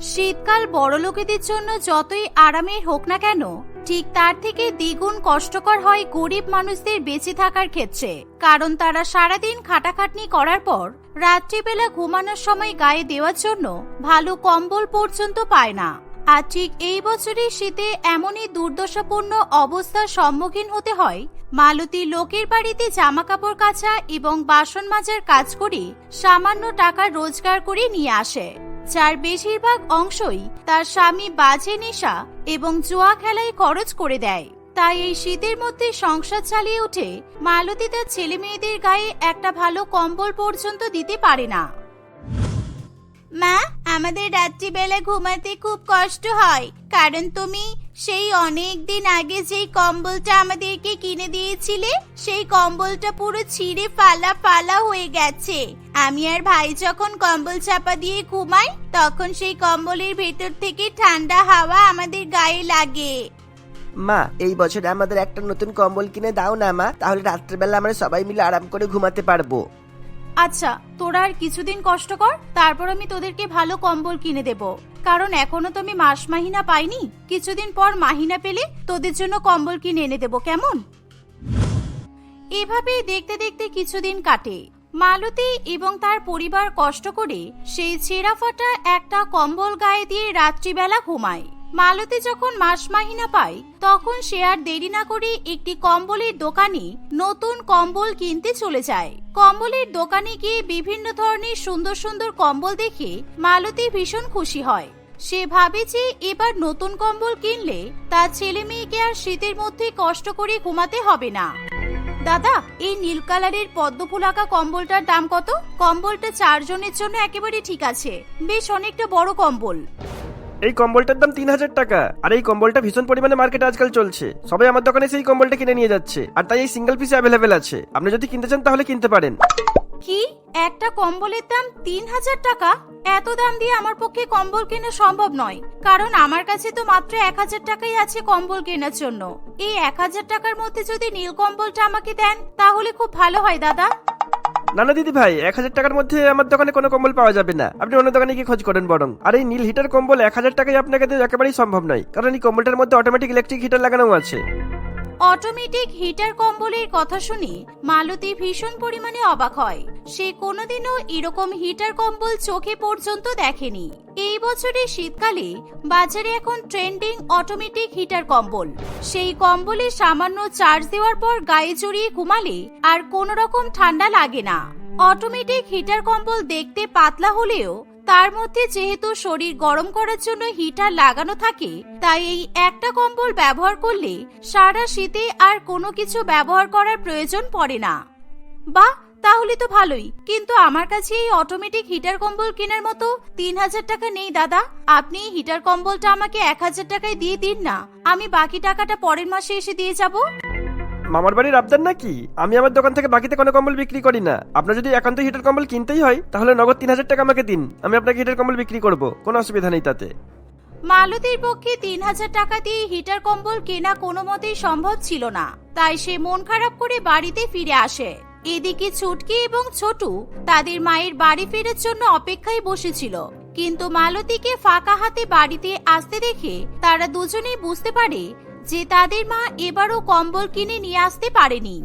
শীতকাল বড়লোকেদের জন্য যতই আরামের হোক না কেন, ঠিক তার থেকে দ্বিগুণ কষ্টকর হয় গরিব মানুষদের বেঁচে থাকার ক্ষেত্রে। কারণ তারা সারাদিন খাটাখাটনি করার পর, রাত্রিবেলা ঘুমানোর সময় গায়ে দেওয়ার জন্য ভালো কম্বল পর্যন্ত পায় না। আর ঠিক এই বছরের শীতে এমনই দুর্দশাপূর্ণ অবস্থার সম্মুখীন হতে হয়, মালতী লোকের বাড়িতে জামা কাপড় কাচা এবং বাসন মাজার কাজ করে সামান্য টাকা রোজগার করে নিয়ে আসে। যার বেশিরভাগ অংশই তার স্বামী বাজে নেশা এবং জুয়া খেলায় খরচ করে দেয়। তাই এই শীতের মধ্যে সংসার চালিয়ে উঠে মালতী তার ছেলে মেয়েদের গায়ে একটা ভালো কম্বল পর্যন্ত দিতে পারে না। মা, আমাদের রাত্রিবেলা ঘুমাতে খুব কষ্ট হয়। কারণ তুমি সেই অনেক দিন আগে যেই কম্বলটা আমাদেরকে কিনে দিয়েছিলে, সেই কম্বলটা পুরো ছিঁড়ে ফালা ফালা হয়ে গেছে। আমি আর ভাই যখন কম্বল চাপা দিয়ে ঘুমাই, তখন সেই কম্বলের ভেতর থেকে ঠান্ডা হাওয়া আমাদের গায়ে লাগে। মা, এই বছরে আমাদের একটা নতুন কম্বল কিনে দাও না, মা। তাহলে রাত্রেবেলা আমরা সবাই মিলে আরাম করে ঘুমাতে পারব। আচ্ছা তোরা আর কিছুদিন কষ্ট কর, তারপর আমি তোদেরকে ভালো কম্বল কিনে দেব। কারণ এখনও তো আমি মাস মাহিনা পাইনি, কিছুদিন পর মাহিনা পেলে তোদের জন্য কম্বল কিনে এনে দেব, কেমন? এভাবেই দেখতে দেখতে কিছুদিন কাটে। মালতী এবং তার পরিবার কষ্ট করে সেই ছেঁড়া ফাটা একটা কম্বল গায়ে দিয়ে রাত্রিবেলা ঘুমায়। মালতী যখন মাস মাহিনা পায়, তখন সে আর দেরি না করে একটি কম্বলের দোকানে নতুন কম্বল কিনতে চলে যায়। কম্বলের দোকানে গিয়ে বিভিন্ন ধরনের সুন্দর সুন্দর কম্বল দেখে মালতী ভীষণ খুশি হয়। সে ভাবে যে এবার নতুন কম্বল কিনলে তার ছেলে মেয়েকে আর শীতের মধ্যে কষ্ট করে ঘুমাতে হবে না। দাদা, এই নীল কালারের পদ্মফুল আঁকা কম্বলটার দাম কত? কম্বলটা চারজনের জন্য একেবারে ঠিক আছে। বেশ অনেকটা বড় কম্বল। এই কম্বলটার দাম তিন হাজার টাকা। আর এই কম্বলটা ভীষণ পরিমাণে মার্কেটে আজকাল চলছে। সবাই আমার দোকানে সেই কম্বলটা কিনে নিয়ে যাচ্ছে। আর তাই এই সিঙ্গেল পিস অ্যাভেলেবেল আছে। আপনি যদি কিনতে চান তাহলে কিনতে পারেন। কি? একটা কম্বলের দাম তিন হাজার টাকা? এত দাম দিয়ে আমার পক্ষে কম্বল কেনা সম্ভব নয়। কারণ আমার কাছে তো মাত্র এক হাজার টাকাই আছে কম্বল কেনার জন্য। এই এক হাজার টাকার মধ্যে যদি নীল কম্বলটা আমাকে দেন, তাহলে খুব ভালো হয়, দাদা। না না দিদি ভাই, এক হাজার টাকার মধ্যে আমার দোকানে কোনো কম্বল পাওয়া যাবে না। আপনি অন্য দোকানে গিয়ে খোঁজ করেন বরং। আর এই নীল হিটার কম্বল এক হাজার টাকায় আপনাকে একেবারেই সম্ভব নয়। কারণ এই কম্বলটার মধ্যে অটোমেটিক ইলেকট্রিক হিটার লাগানো আছে। অটোমেটিক হিটার কম্বলের কথা শুনে মালতী ভীষণ পরিমাণে অবাক হয়। সে কোনোদিনও এরকম হিটার কম্বল চোখে পর্যন্ত দেখেনি। এই বছরের শীতকালে বাজারে এখন ট্রেন্ডিং অটোমেটিক হিটার কম্বল। সেই কম্বলে সামান্য চার্জ দেওয়ার পর গায়ে জড়িয়ে ঘুমালে আর কোনো রকম ঠান্ডা লাগে না। অটোমেটিক হিটার কম্বল দেখতে পাতলা হলেও তার মধ্যে যেহেতু শরীর গরম করার জন্য হিটার লাগানো থাকে, তাই এই একটা কম্বল ব্যবহার করলে সারা শীতে আর কোনো কিছু ব্যবহার করার প্রয়োজন পড়ে না। বাহ, তাহলে তো ভালোই। কিন্তু আমার কাছে এই অটোমেটিক হিটার কম্বল কেনার মতো তিন হাজার টাকা নেই, দাদা। আপনি হিটার কম্বলটা আমাকে এক হাজার টাকায় দিয়ে দিন না। আমি বাকি টাকাটা পরের মাসে এসে দিয়ে যাব। মামার বাড়ির আবদার নাকি? আমি আমার দোকান থেকে বাকিতে কোনো কম্বল বিক্রি করি না। আপনার যদি একান্ত হিটার কম্বল কিনতেই হয়, তাহলে নগদ তিন হাজার টাকা আমাকে দিন। আমি আপনাকে হিটার কম্বল বিক্রি করব। কোনো অসুবিধা নেই তাতে। মালতীর পক্ষে তিন হাজার টাকা দিয়ে হিটার কম্বল কেনা কোনো মতেই সম্ভব ছিল না। তাই সে মন খারাপ করে বাড়িতে ফিরে আসে। এদিকে ছুটকি এবং ছোটু তাদের মায়ের বাড়ি ফেরার জন্য অপেক্ষায় বসেছিল। কিন্তু মালতীকে ফাঁকা হাতে বাড়িতে আসতে দেখে তারা দুজনেই বুঝতে পারে যে তাদের মা এবারও কম্বল কিনে নিয়ে আসতে পারেনি।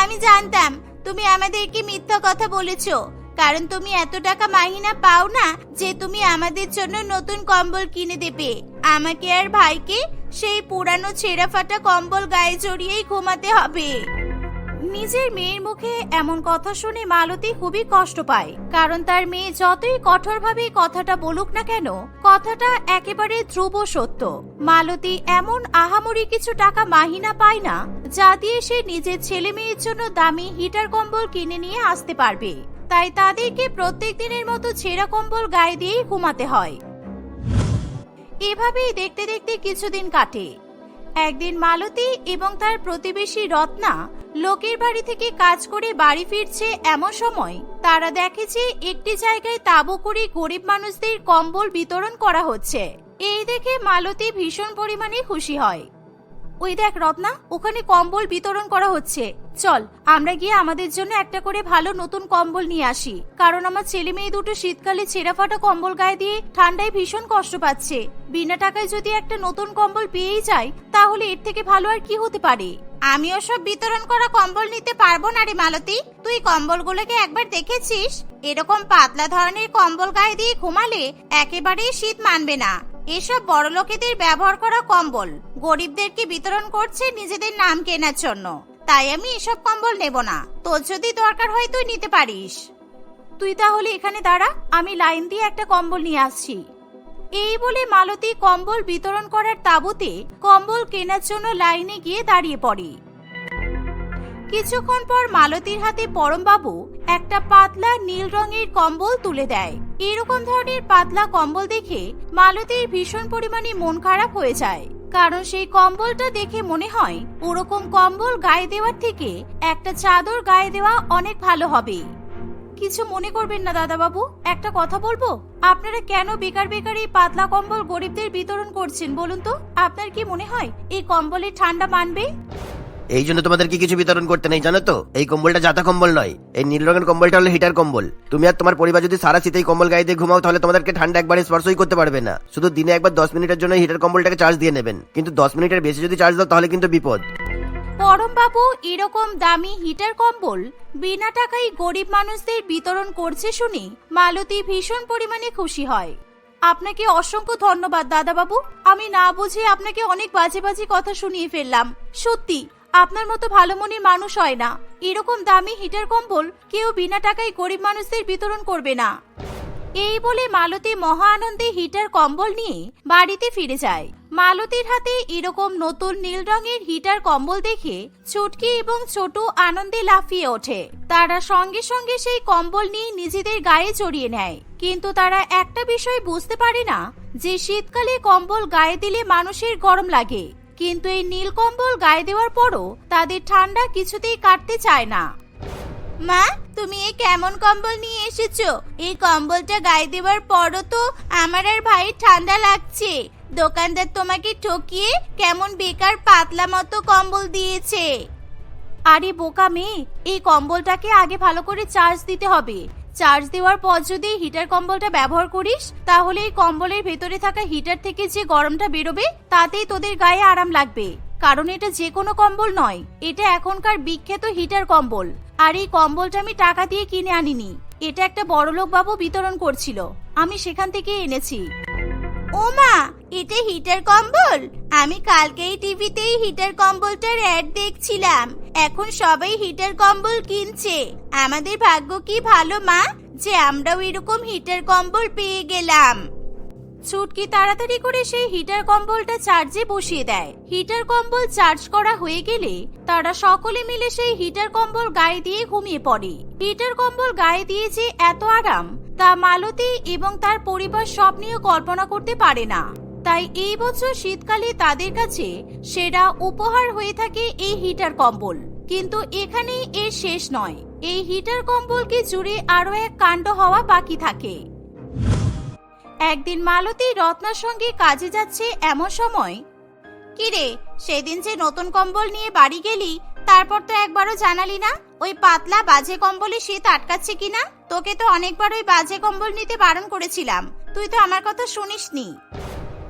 আমি জানতাম, তুমি আমাদেরকে মিথ্যা কথা বলেছ, কারণ তুমি এত টাকা মাহিনা পাও না যে তুমি আমাদের জন্য নতুন কম্বল কিনে দেবে। আমাকে আর ভাইকে সেই পুরানো ছেঁড়া ফাটা কম্বল গায়ে জড়িয়েই ঘুমাতে হবে। নিজের মেয়ের মুখে এমন কথা শুনে মালতী খুবই কষ্ট পায়। কারণ তার মেয়ে যতই কঠোরভাবে কথাটা বলুক না কেন, কথাটা একেবারে ধ্রুব সত্য। মালতী এমন আহামরি কিছু টাকা মাহিনা পায় না, যা দিয়ে সে নিজের ছেলে মেয়ের জন্য দামি হিটার কম্বল কিনে নিয়ে আসতে পারবে। তাই তাদেরকে প্রত্যেক দিনের মতো ছেঁড়া কম্বল গায়ে দিয়েই ঘুমাতে হয়। এভাবেই দেখতে দেখতে কিছুদিন কাটে। একদিন মালতী এবং তার প্রতিবেশী রত্না লোকের বাড়ি থেকে কাজ করে বাড়ি ফিরছে এমন সময় তারা দেখে যে একটি জায়গায় তাঁবু করে গরিব মানুষদের কম্বল বিতরণ করা হচ্ছে। এই দেখে মালতী ভীষণ পরিমাণে খুশি হয়। ওই দেখ রত্না, ওখানে কম্বল বিতরণ করা হচ্ছে। চল, আমরা গিয়ে আমাদের জন্য একটা করে ভালো নতুন কম্বল নিয়ে আসি। কারণ আমার ছেলে মেয়ে দুটো শীতকালে ছেঁড়া ফাটা কম্বল গায়ে দিয়ে ঠান্ডায় ভীষণ কষ্ট পাচ্ছে। বিনা টাকায় যদি একটা নতুন কম্বল পেয়েই যায়, তাহলে এর থেকে ভালো আর কি হতে পারে? আমি ওসব বিতরণ করা কম্বল নিতে পারব না রে মালতী। তুই কম্বলগুলোকে একবার দেখেছিস? এরকম পাতলা ধরনের কম্বল গায়ে দিয়ে ঘুমালে একেবারেই শীত মানবে না। এসব বড় লোকেদের ব্যবহার করা কম্বল। গরিবদেরকে বিতরণ করছে নিজেদের নাম কেনার জন্য? তাই আমি এসব কম্বল নেব না। তোর যদি দরকার হয় তুই নিতে পারিস। তুই তাহলে এখানে দাঁড়া, আমি লাইন দিয়ে একটা কম্বল নিয়ে আসছি। এই বলে মালতী কম্বল বিতরণ করার তাঁবুতে কম্বল কেনার জন্য লাইনে গিয়ে দাঁড়িয়ে পড়ে। কিছুক্ষণ পর মালতীর হাতে পরমবাবু একটা পাতলা নীল রঙের কম্বল তুলে দেয়। এরকম ধরনের পাতলা কম্বল দেখে মালতীর ভীষণ পরিমাণে মন খারাপ হয়ে যায়। কারণ সেই কম্বলটা দেখে মনে হয় ওরকম কম্বল গায়ে দেওয়ার থেকে একটা চাদর গায়ে দেওয়া অনেক ভালো হবে। কিছু মনে করবেন না, দাদাবাবু। একটা কথা বলব? আপনারা কেন বেকার বেকার এই পাতলা কম্বল গরিবদের বিতরণ করছেন বলুন তো? আপনার কি মনে হয় এই কম্বলের ঠান্ডা মানবে? এই জন্য তোমাদেরকে কিছু বিতরণ করতে নেই, জানো তো? এই কম্বলটা জাতা কম্বল নয়। এই নীল রঙের কম্বলটা হলো হিটার কম্বল। তুমি আর তোমার পরিবার যদি সারা শীতে এই কম্বল গায়ে দিয়ে ঘুমাও, তাহলে তোমাদেরকে ঠান্ডা একবারে স্পর্শই করতে পারবে না। শুধু দিনে একবার দশ মিনিটের জন্য হিটার কম্বলটাকে চার্জ দিয়ে নেবেন। কিন্তু দশ মিনিটের বেশি যদি চার্জ দাও, তাহলে কিন্তু বিপদ। পরমবাবু এরকম দামি হিটার কম্বল বিনা টাকায় গরিব মানুষদের বিতরণ করছে শুনে মালতী ভীষণ পরিমাণে খুশি হয়। আপনাকে অসংখ্য ধন্যবাদ দাদাবাবু। আমি না বুঝে আপনাকে অনেক বাজে বাজে কথা শুনিয়ে ফেললাম। সত্যি, আপনার মতো ভালো মনের মানুষ হয় না। এরকম দামি হিটার কম্বল কেউ বিনা টাকায় গরিব মানুষদের বিতরণ করবে না। এই বলে মালতী মহা আনন্দে হিটার কম্বল নিয়ে বাড়িতে ফিরে যায়। মালতীর হাতে এরকম নতুন নীল রঙের হিটার কম্বল দেখে ছুটকি এবং ছোট আনন্দে লাফিয়ে ওঠে। তারা সঙ্গে সঙ্গে সেই কম্বল নিয়ে নিজেদের গায়ে জড়িয়ে নেয়। কিন্তু তারা একটা বিষয় বুঝতে পারে না, যে শীতকালে কম্বল গায়ে দিলে মানুষের গরম লাগে। কিন্তু এই নীল কম্বল গায়ে দেওয়ার পরও তাদের ঠান্ডা কিছুতেই কাটতে চায় না। মা, তুমি এই কেমন কম্বল নিয়ে এসেছ? এই কম্বলটা গায়ে দেওয়ার পরও তো আমার আর ভাইয়ের ঠান্ডা লাগছে। দোকানদার তোমাকে ঠকিয়ে কেমন বেকার পাতলা মতো কম্বল দিয়েছে। আরে বোকা মেয়ে, এই কম্বলটাকে আগে ভালো করে চার্জ দিতে হবে। চার্জ দেওয়ার পর যদি হিটার কম্বলটা ব্যবহার করিস, তাহলে এই কম্বলের ভেতরে থাকা হিটার থেকে যে গরমটা বেরোবে, তাতেই তোদের গায়ে আরাম লাগবে। কারণ এটা যে কোনো কম্বল নয়, এটা এখনকার বিখ্যাত হিটার কম্বল। আর এই কম্বলটা আমি টাকা দিয়ে কিনে আনিনি, এটা একটা বড়লোক বাবু বিতরণ করছিল। আমি সেখান থেকে এনেছি। ও মা এটা হিটার কম্বল? আমি কালকেই টিভিতেই হিটার কম্বলটার অ্যাড দেখছিলাম। এখন সবাই হিটার কম্বল কিনছে। আমাদের ভাগ্য কি ভালো, মা? যে আমরাও এরকম হিটার কম্বল পেয়ে গেলাম। ছুটকি তাড়াতাড়ি করে সেই হিটার কম্বলটা চার্জে বসিয়ে দেয়। হিটার কম্বল চার্জ করা হয়ে গেলে তারা সকলে মিলে সেই হিটার কম্বল গায়ে দিয়ে ঘুমিয়ে পড়ে। হিটার কম্বল গায়ে দিয়ে যে এত আরাম তা মালতী এবং তার পরিবার স্বপ্নেও কল্পনা করতে পারে না। তাই এই বছর শীতকালে তাদের কাছে সেরা উপহার হয়ে থাকে এই হিটার কম্বল। কিন্তু এখানেই এর শেষ নয়। এই হিটার কম্বলকে জুড়ে আরও এক কাণ্ড হওয়া বাকি থাকে। একদিন মালতী রত্নার সঙ্গে কাজে যাচ্ছে এমন সময় কিরে সেদিন যে নতুন কম্বল নিয়ে বাড়ি গেলি, তারপর তো একবারও জানালি না? ওই পাতলা বাজে কম্বলে শীত আটকাচ্ছে কিনা? তোকে তো অনেকবার ওই বাজে কম্বল নিতে বারণ করেছিলাম। তুই তো আমার কথা শুনিসনি।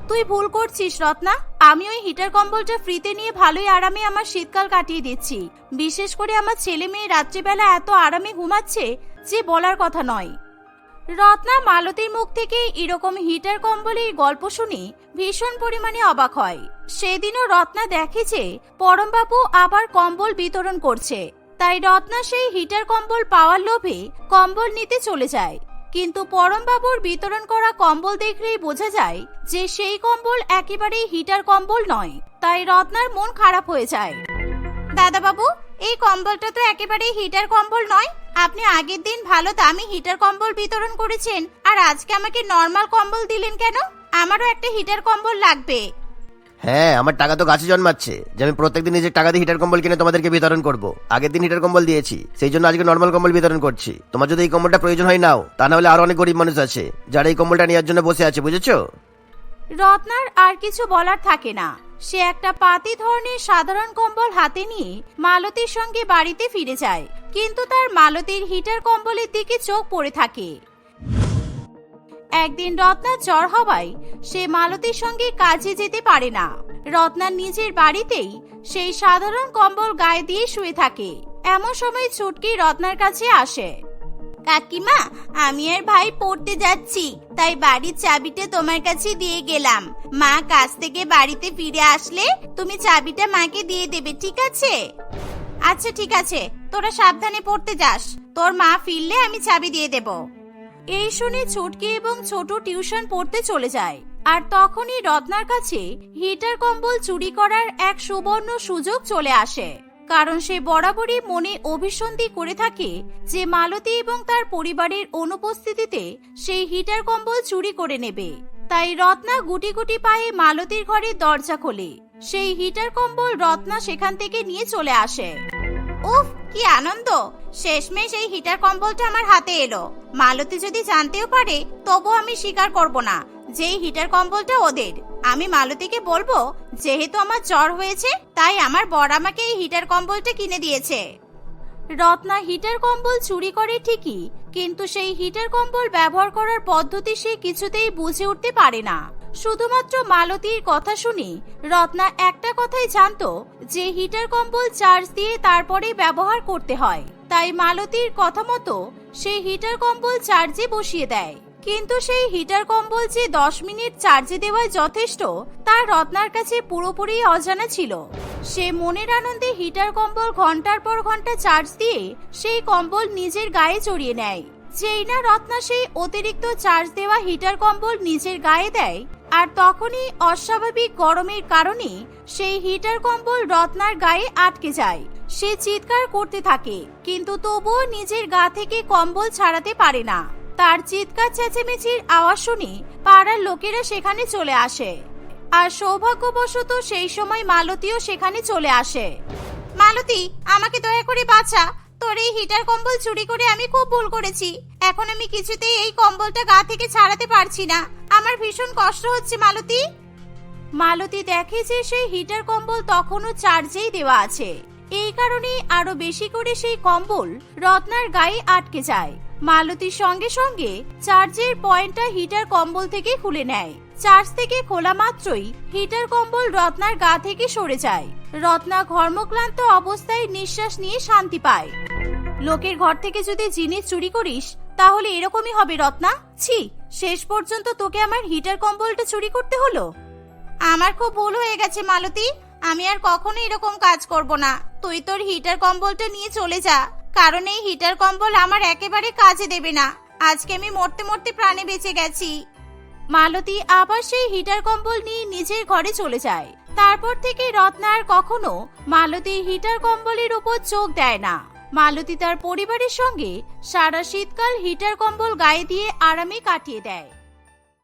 তুই ভুল করছিস, রত্না। আমি ওই হিটার কম্বলটা ফ্রিতে নিয়ে ভালোই আরামে আমার শীতকাল কাটিয়ে দিচ্ছি। বিশেষ করে আমার ছেলে মেয়ে রাত্রিবেলা এত আরামে ঘুমাচ্ছে যে বলার কথা নয়। রত্না মালতীর মুখ থেকে এরকম হিটার কম্বলের গল্প শুনে ভীষণ পরিমাণে অবাক হয়। সেদিনও রত্না দেখে যে পরমবাবু আবার কম্বল বিতরণ করছে। তাই রত্না সেই হিটার কম্বল পাওয়ার লোভে কম্বল নিতে চলে যায়। কিন্তু পরমবাবুর বিতরণ করা কম্বল দেখলেই বোঝা যায় যে সেই কম্বল একেবারেই হিটার কম্বল নয়, তাই রত্নার মন খারাপ হয়ে যায়। দাদাবাবু, এই কম্বলটা তো একেবারেই হিটার কম্বল নয়। আপনি আগের দিন ভালো দামি হিটার কম্বল বিতরণ করেছেন, আর আজকে আমাকে নর্মাল কম্বল দিলেন কেন? আমারও একটা হিটার কম্বল লাগবে। হ্যাঁ আমার টাকা তো গাছে জন্মাচ্ছে। যে আমি প্রত্যেকদিন নিজের টাকা দিয়ে হিটার কম্বল কিনে তোমাদেরকে বিতরণ করব। আগের দিন হিটার কম্বল দিয়েছি, সেই জন্য আজকে নর্মাল কম্বল বিতরণ করছি। তোমার যদি এই কম্বলটা প্রয়োজন হয় নাও, তা না হলে আরও অনেক গরিব মানুষ আছে, যারা এই কম্বলটা নেওয়ার জন্য বসে আছে, বুঝেছ? রত্নার আর কিছু বলার থাকে না। সে একটা পাতি ধরনের সাধারণ কম্বল হাতে নিয়ে মালতীর সঙ্গে বাড়িতে ফিরে যায়। কিন্তু তার মালতীর হিটার কম্বলের দিকে চোখ পড়ে থাকে। একদিন রত্নার জ্বর হওয়ায় সে মালতীর সঙ্গে কাজে যেতে পারে না। রত্নার নিজের বাড়িতেই সেই সাধারণ কম্বল গায়ে দিয়ে শুয়ে থাকে। এমন সময় ছুটকি রত্নার কাছে আসে। কাকিমা, আমি আর ভাই পড়তে যাচ্ছি, তাই বাড়ির চাবিটা তোমার কাছে দিয়ে গেলাম। মা কাজ থেকে বাড়িতে ফিরে আসলে তুমি চাবিটা মাকে দিয়ে দেবে, ঠিক আছে? আচ্ছা ঠিক আছে, তোরা সাবধানে পড়তে যাস। তোর মা ফিরলে আমি চাবি দিয়ে দেব। এই শুনে ছুটকি এবং ছোট টিউশন পড়তে চলে যায়। আর তখনই রত্নার কাছে হিটার কম্বল চুরি করার এক সুবর্ণ সুযোগ চলে আসে। কারণ সে বরাবরই মনে অভিসন্ধি করে থাকে যে মালতী এবং তার পরিবারের অনুপস্থিতিতে সেই হিটার কম্বল চুরি করে নেবে। তাই রত্না গুটি গুটি পায়ে মালতীর ঘরের দরজা খোলে। সেই হিটার কম্বল রত্না সেখান থেকে নিয়ে চলে আসে। উফ, কি আনন্দ। শেষমেশ এই হিটার কম্বলটা আমার হাতে এলো। মালতী যদি জানতেও পারে তবু আমি স্বীকার করব না। যে হিটার কম্বলটা ওদের। আমি মালতীকে বলব, যেহেতু আমার জ্বর হয়েছে, তাই আমার বর আমাকে এই হিটার কম্বলটা কিনে দিয়েছে। রত্না হিটার কম্বল চুরি করে ঠিকই, কিন্তু সেই হিটার কম্বল ব্যবহার করার পদ্ধতি সে কিছুতেই বুঝে উঠতে পারে না। শুধুমাত্র মালতীর কথা শুনে, রত্না একটা কথাই জানতো, যে হিটার কম্বল চার্জ দিয়ে তারপরে ব্যবহার করতে হয়। তাই মালতীর কথা মতো সেই হিটার কম্বল চার্জে বসিয়ে দেয়। কিন্তু সেই হিটার কম্বল যে দশ মিনিট চার্জে দেওয়ায় যথেষ্ট, তা রত্নার কাছে পুরোপুরি অজানা ছিল। সে মনের আনন্দে হিটার কম্বল ঘণ্টার পর ঘণ্টা চার্জ দিয়ে সেই কম্বল নিজের গায়ে জড়িয়ে নেয়। যেই না রত্না সেই অতিরিক্ত চার্জ দেওয়া হিটার কম্বল নিজের গায়ে দেয় আর তখনই অস্বাভাবিক গরমের কারণে সেই হিটার কম্বল রত্নার গায়ে আটকে যায়। সে চিৎকার করতে থাকে, কিন্তু তবুও নিজের গা থেকে কম্বল ছাড়াতে পারে না। তার চিৎকার চেঁচেমেচির আওয়াজ শুনে পাড়ার লোকেরা সেখানে চলে আসে। আর সৌভাগ্যবশত সেই সময় মালতীও সেখানে চলে আসে। মালতী, আমাকে দয়া করে বাঁচা। তোর এই হিটার কম্বল চুরি করে আমি খুব ভুল করেছি। এখন আমি কিছুতেই এই কম্বলটা গা থেকে ছাড়াতে পারছি না। আমার ভীষণ কষ্ট হচ্ছে, মালতী। মালতী দেখে যে সেই হিটার কম্বল তখনও চার্জেই দেওয়া আছে। এই কারণে আরও বেশি করে সেই কম্বল রত্নার গায়ে আটকে যায়। মালতীর সঙ্গে সঙ্গে চার্জের পয়েন্টটা হিটার কম্বল থেকে খুলে নেয়। চার্জ থেকে খোলা মাত্রই হিটার কম্বল রত্নার গা থেকে সরে যায়। রত্না ঘর্মক্লান্ত অবস্থায় নিঃশ্বাস নিয়ে শান্তি পায়। লোকের ঘর থেকে যদি জিনিস চুরি করিস, তাহলে এরকমই হবে রত্না। ছি শেষ পর্যন্ত তোকে আমার হিটার কম্বলটা চুরি করতে হলো? আমার খুব ভুল হয়ে গেছে, মালতী। আমি আর কখনো এরকম কাজ করব না। তুই তোর হিটার কম্বলটা নিয়ে চলে যা, কারণ এই হিটার কম্বল আমার একেবারে কাজে দেবে না। আজকে আমি মরতে মরতে প্রাণে বেঁচে গেছি। মালতী আবার সেই হিটার কম্বল নিয়ে নিজের ঘরে চলে যায়। তারপর থেকে রত্না আর কখনো মালতীর হিটার কম্বলের উপর চোখ দেয় না। মালতী তার পরিবারের সঙ্গে সারা শীতকাল হিটার কম্বল গায়ে দিয়ে আরামে কাটিয়ে দেয়।